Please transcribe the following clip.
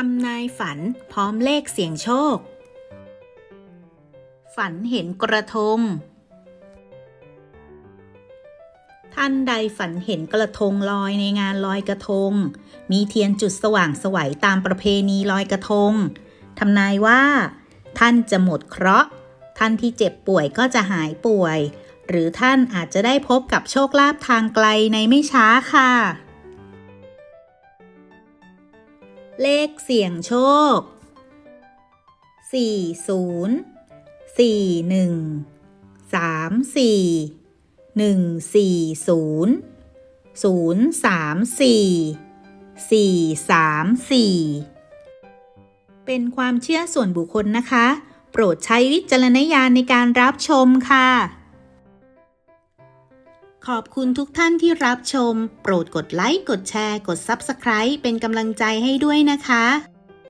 ทำนายฝันพร้อมเลขเสี่ยงโชค ฝันเห็นกระทง ท่านใดฝันเห็นกระทงลอยในงานลอยกระทง มีเทียนจุดสว่างสวัยตามประเพณีลอยกระทงทำนายว่า ท่านจะหมดเคราะห์ ท่านที่เจ็บป่วยก็จะหายป่วย หรือท่านอาจจะได้พบกับโชคลาภทางไกลในไม่ช้าค่ะ เลขเสี่ยงโชค 40 41 34 140 034 434 เป็นความเชื่อส่วนบุคคลนะคะ โปรดใช้วิจารณญาณในการรับชมค่ะ ขอบคุณทุกท่านที่รับชม โปรดกดไลค์ กดแชร์ กด Subscribe เป็นกำลังใจให้ด้วยนะคะ